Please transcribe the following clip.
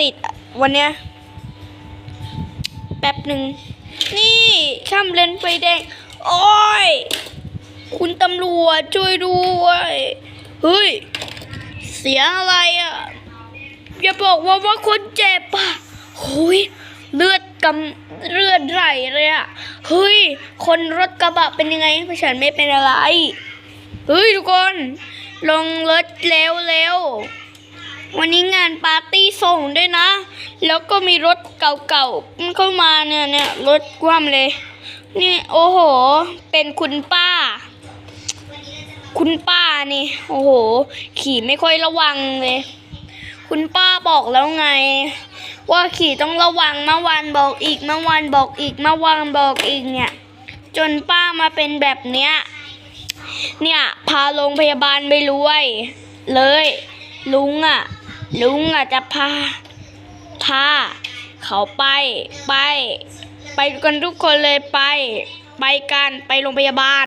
ติดวันเนี้ยแป๊บหนึ่ง นี่ข้ามเลนไฟแดง โอ้ย คุณตำรวจช่วยด้วย เฮ้ย เสียอะไรอะ อย่าบอกว่าว่าคนเจ็บอะเฮ้ยเลือดกำเลือดไหลเลยอะ เฮ้ย คนรถกระบะเป็นยังไงเพราะฉันไม่เป็นอะไร เฮ้ยทุกคน ลงรถเร็วเร็ว วันนี้งานปาร์ตี้ส่งด้วยนะ แล้วก็มีรถเก่าๆมันเข้ามาเนี่ยเนี่ยรถคว่ำเลย นี่โอ้โห เป็นคุณป้า คุณป้านี่ โอ้โห ขี่ไม่ค่อยระวังเลย คุณป้าบอกแล้วไง ว่าขี่ต้องระวังเมื่อวานบอกอีกเมื่อวานบอกอีกเมื่อวานบอกอีกเนี่ย จนป้ามาเป็นแบบเนี้ยเนี่ย พาโรงพยาบาลไปรวยเลย ลุงอะ ลุงอะจะพาพาเขาไปไป ไปกันทุกคนเลยไป ไปกันไปโรงพยาบาล